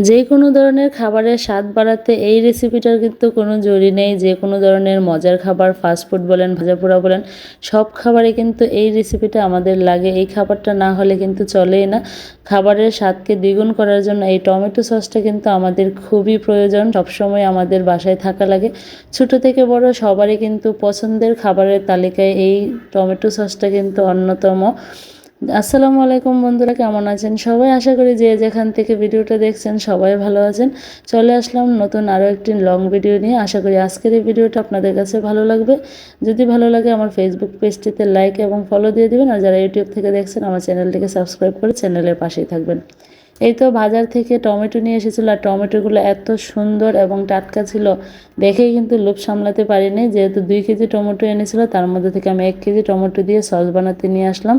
যে কোনো ধরনের খাবারের স্বাদ বাড়াতে এই রেসিপিটার কিন্তু কোনো জড়ি নেই। যে কোনো ধরনের মজার খাবার ফাস্টফুড বলেন ভাজাপোড়া বলেন, সব খাবারে কিন্তু এই রেসিপিটা আমাদের লাগে। এই খাবারটা না হলে কিন্তু চলেই না। খাবারের স্বাদকে দ্বিগুণ করার জন্য এই টমেটো সসটা কিন্তু আমাদের খুবই প্রয়োজন। সবসময় আমাদের বাসায় থাকা লাগে। ছোট থেকে বড় সবারই কিন্তু পছন্দের খাবারের তালিকায় এই টমেটো সসটা কিন্তু অন্যতম। আসসালামু আলাইকুম বন্ধুরা, কেমন আছেন সবাই? আশা করি যে যেখান থেকে ভিডিওটা দেখছেন সবাই ভালো আছেন। চলে আসলাম নতুন আরও একটি লং ভিডিও নিয়ে। আশা করি আজকের এই ভিডিওটা আপনাদের কাছে ভালো লাগবে। যদি ভালো লাগে, আমার ফেসবুক পেজটিতে লাইক এবং ফলো দিয়ে দিবেন। আর যারা ইউটিউব থেকে দেখছেন, আমার চ্যানেলটিকে সাবস্ক্রাইব করে চ্যানেলের পাশেই থাকবেন। এই তো বাজার থেকে টমেটো নিয়ে এসেছিল আর টমেটোগুলো এত সুন্দর এবং টাটকা ছিল। দেখেই কিন্তু লোভ সামলাতে পারিনি। যেহেতু দুই কেজি টমেটো এনেছিল, তার মধ্যে থেকে আমি এক কেজি টমেটো দিয়ে সস বানাতে নিয়ে আসলাম।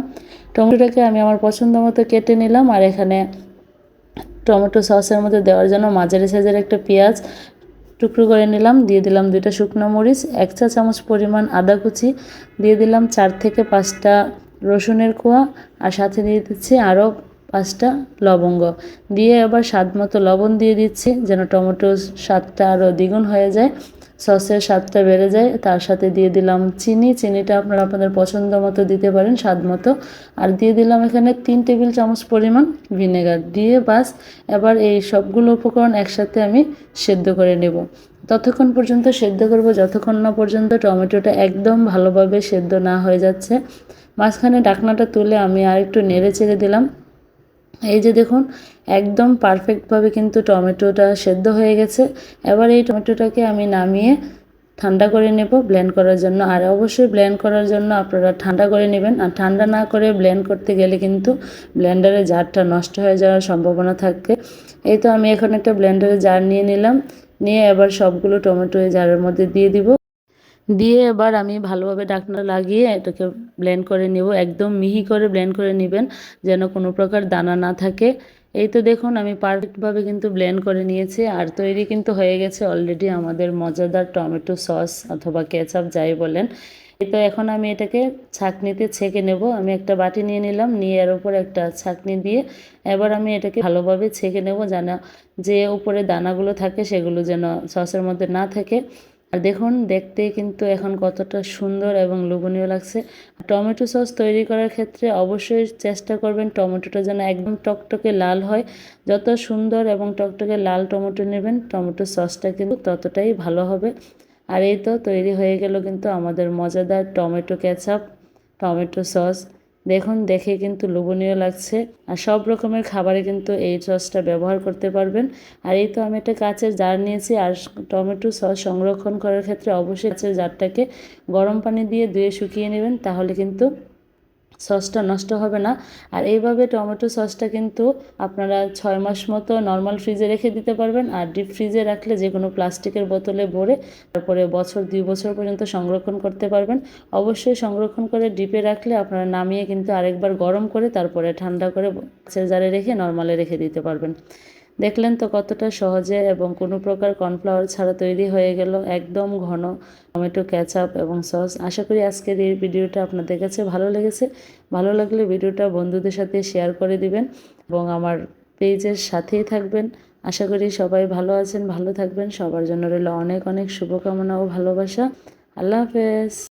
টমেটোটাকে আমি আমার পছন্দ মতো কেটে নিলাম আর এখানে টমেটো সসের মধ্যে দেওয়ার জন্য মাঝারি সাইজের একটা পেঁয়াজ টুকরো করে নিলাম। দিয়ে দিলাম দুইটা শুকনো মরিচ, এক চা চামচ পরিমাণ আদা কুচি। দিয়ে দিলাম চার থেকে পাঁচটা রসুনের কোয়া। আর সাথে দিয়ে দিচ্ছি আরও পাঁচটা লবঙ্গ। দিয়ে আবার স্বাদ মতো লবণ দিয়ে দিচ্ছি, যেন টমেটোর স্বাদটা আরও দ্বিগুণ হয়ে যায়, সসের স্বাদটা বেড়ে যায়। তার সাথে দিয়ে দিলাম চিনি। চিনিটা আপনারা আপনাদের পছন্দ মতো দিতে পারেন স্বাদ মতো। আর দিয়ে দিলাম এখানে তিন টেবিল চামচ পরিমাণ ভিনেগার। দিয়ে বাস, এবার এই সবগুলো উপকরণ একসাথে আমি সেদ্ধ করে নেব। ততক্ষণ পর্যন্ত সেদ্ধ করব, যতক্ষণ না পর্যন্ত টমেটোটা একদম ভালোভাবে সেদ্ধ না হয়ে যাচ্ছে। মাঝখানে ডাকনাটা তুলে আমি আর একটু নেড়ে চেড়ে দিলাম। এই যে দেখুন, একদম পারফেক্টভাবে কিন্তু টমেটোটা সেদ্ধ হয়ে গেছে। এবার এই টমেটোটাকে আমি নামিয়ে ঠান্ডা করে নেব ব্লেন্ড করার জন্য। আর অবশ্যই ব্লেন্ড করার জন্য আপনারা ঠান্ডা করে নেবেন। আর ঠান্ডা না করে ব্লেন্ড করতে গেলে কিন্তু ব্লেন্ডারের জারটা নষ্ট হয়ে যাওয়ার সম্ভাবনা থাকে। এই তো আমি এখন একটা ব্লেন্ডারের জার নিয়ে নিলাম। নিয়ে এবার সবগুলো টমেটো এই জারের মধ্যে দিয়ে দিব। দিয়ে এবার আমি ভালোভাবে ডাকনা লাগিয়ে এটাকে ব্লেন্ড করে নেব। একদম মিহি করে ব্লেন্ড করে নেবেন, যেন কোনো প্রকার দানা না থাকে। এই তো দেখুন, আমি পারফেক্টভাবে কিন্তু ব্লেন্ড করে নিয়েছি। আর তৈরি কিন্তু হয়ে গেছে অলরেডি আমাদের মজাদার টমেটো সস অথবা কেচাপ যাই বলেন। এই তো এখন আমি এটাকে ছাঁকনিতে ছেঁকে নেব। আমি একটা বাটি নিয়ে নিলাম, নিয়ে এর উপর একটা ছাঁকনি দিয়ে এবার আমি এটাকে ভালোভাবে ছেঁকে নেব, যেন যে উপরে দানাগুলো থাকে সেগুলো যেন সসের মধ্যে না থাকে। আর দেখুন, দেখতে কিন্তু এখন কতটা সুন্দর এবং লোভনীয় লাগছে। টমেটো সস তৈরি করার ক্ষেত্রে অবশ্যই চেষ্টা করবেন টমেটোটা যেন একদম টকটকে লাল হয়। যত সুন্দর এবং টকটকে লাল টমেটো নেবেন, টমেটো সসটা কিন্তু ততটাই ভালো হবে। আর এই তো তৈরি হয়ে গেল কিন্তু আমাদের মজাদার টমেটো কেচাপ, টমেটো সস। দেখুন, দেখে কিন্তু লোভনীয় লাগছে। আর সব রকমের খাবারে কিন্তু এই সসটা ব্যবহার করতে পারবেন। আর এই তো আমি একটা কাঁচের জার নিয়েছি, আর টমেটো সস সংরক্ষণ করার ক্ষেত্রে অবশ্যই কাঁচের জারটাকে গরম পানি দিয়ে ধুয়ে শুকিয়ে নেবেন, তাহলে কিন্তু সসটা নষ্ট হবে না। আর এইভাবে টমেটো সসটা কিন্তু আপনারা ছয় মাস মতো নর্মাল ফ্রিজে রেখে দিতে পারবেন আর ডিপ ফ্রিজে রাখলে যে কোনো প্লাস্টিকের বোতলে ভরে তারপরে বছর, দুই বছর পর্যন্ত সংরক্ষণ করতে পারবেন। অবশ্যই সংরক্ষণ করে ডিপে রাখলে আপনারা নামিয়ে কিন্তু আরেকবার গরম করে তারপরে ঠান্ডা করে সেজারে রেখে নর্মালে রেখে দিতে পারবেন। দেখলেন তো কতটা সহজে এবং কোনো প্রকার কর্নফ্লাওয়ার ছাড়া তৈরি হয়ে গেল একদম ঘন টমেটো ক্যাচআপ এবং সস। আশা করি আজকের এই ভিডিওটা আপনাদের কাছে ভালো লেগেছে। ভালো লাগলে ভিডিওটা বন্ধুদের সাথে শেয়ার করে দিবেন এবং আমার পেজের সাথেই থাকবেন। আশা করি সবাই ভালো আছেন, ভালো থাকবেন। সবার জন্য রইল অনেক অনেক শুভকামনা ও ভালোবাসা। আল্লাহ হাফেজ।